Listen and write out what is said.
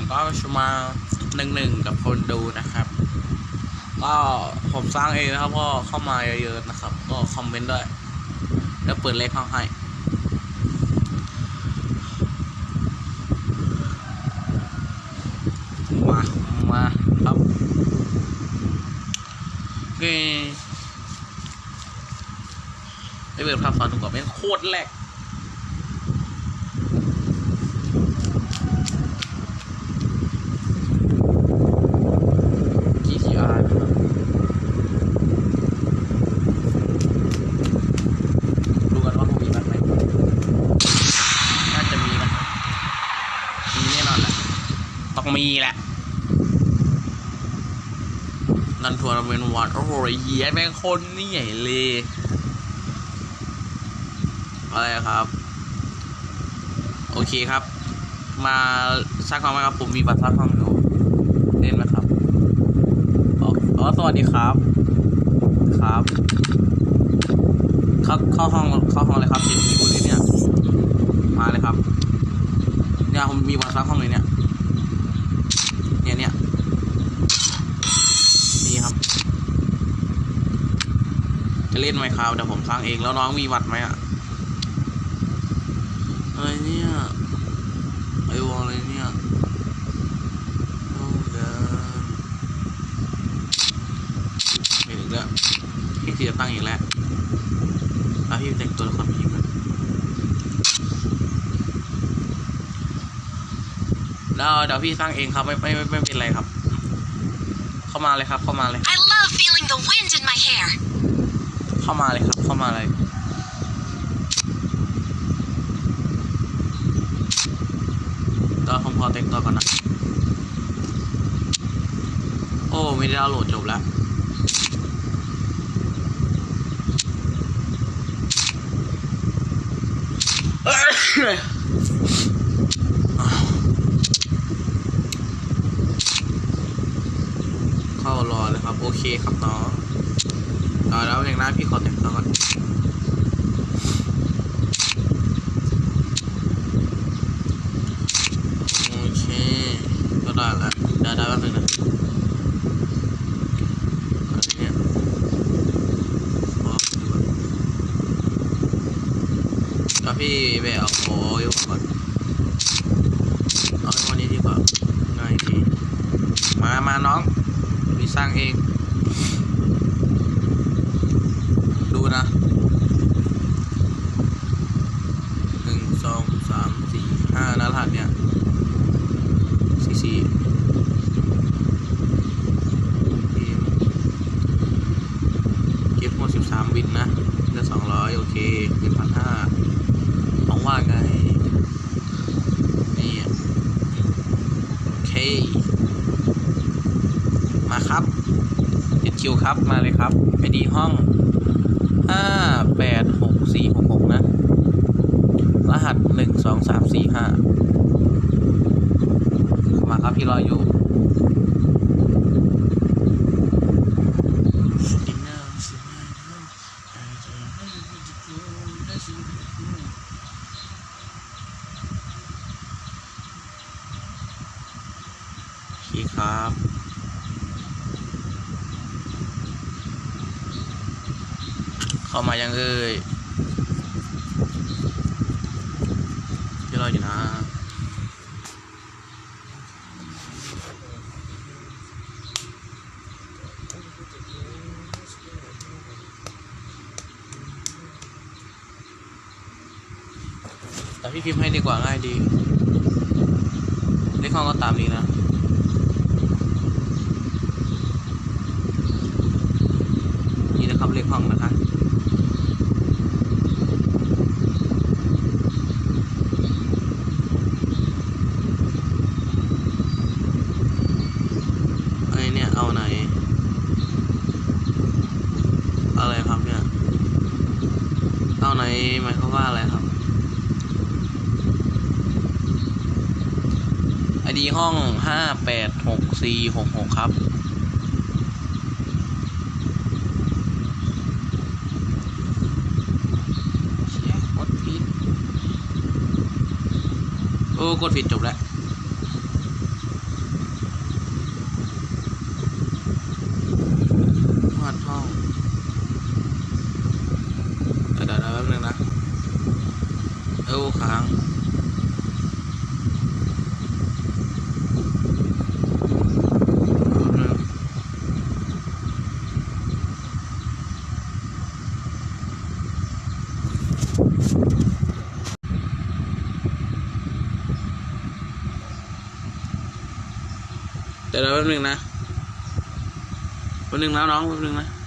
ผมก็จะมาหนึ่งหนึ่งกับคนดูนะครับ ก็ผมสร้างเองนะครับก็เข้ามาเยอะๆนะครับ ก็คอมเมนต์ด้วยแล้วเปิดเลขห้องให้มามาครับเอ้ยไม่เปิดภาพซ้อนถูกกว่าเป็นโคตรแหลก GTR นะครับดูกันว่าคงมีบ้างไหมน่าจะมีนะมีแน่นอนแหละต้อง มีแหละนันทัวร์นาเมนวันโอ้โหเหี้ยแม่งคนนี่ใหญ่เลยอะไรครับ โอเคครับ มาสร้างความไหมครับผมมีบัตรสร้างห้องอยู่เล่นไหมครับอ๋ออ๋อสวัสดีครับ ครับเข้าเข้าห้องเข้าห้องเลยครับเห็นคิวเลยเนี่ยมาเลยครับเนี่ยผมมีบัตรสร้างห้องเลยเนี่ยเนี่ย นี่ครับ จะ เล่นไมครับเดี๋ยวผมสร้างเองแล้วน้องมีบัตรไหมอะอะไรเนี่ยไอวอลอะไรเนี่ยโอ้เดินไม่ถึงแล้วพี่คือจะตั้งอีกแล้วแล้วพี่แต่งตัวละครผีมันแล้วเดี๋ยวพี่สร้างเองครับไม่ไม่ไม่ไม่เป็นไรครับ เข้ามาเลยครับเข้ามาเลย I love feeling the wind in my hair. เข้ามาเลยครับ เข้ามาเลยก็ผมพอแต่งตัวก่อนนะ โอ้ไม่ได้ดาวน์โหลดจบแล้วเข้ารอเลยครับ โอเคครับน้อง เอาแล้วอย่างนั้นพี่ขอแต่งตัวก่อนโอเคก็ได้แล้วได้ได้แป๊บนึงนะอันนี้เนี่ยขอดูก่อนแล้วพี่ไปเอาโอ้ยก่อนเอาวันนี้ดีกว่าง่ายดีมามาน้องพี่สร้างเอง ดูนะหนึ่งสองสามสี่ห้านะรหัสเนี่ย สี่เก็บหมดสิบสามบินนะเหลือสองร้อยโอเคหนึ่งพันห้าน้องว่าไง นี่อะโอเค มาครับ ติดคิวครับ มาเลยครับไอดีห้องห้าแปดหกสี่หกหกนะ รหัสหนึ่งสองสามสี่ห้า ครับพี่รออยู่โอเครับเข้ามายังเอ่ยพี่รออยู่นะ แต่พี่พิมพ์ให้ดีกว่าง่ายดีเลขห้องก็ตามนี้นะนี่นะครับเลขห้องนะคะไอเนี่ยเอาไหน อะไรครับเนี่ย เอาไหนหมายความว่าอะไรครับ ID ห้องห้าแปดหกสี่หกหกครับโอ้กดผิดจบแล้ว วาดห้องเดี๋ยวเดี๋ยวแป๊บนึงนะ เอ้ค้าง chờ đợi bên mình nè bên đường nào nó bên đường nè.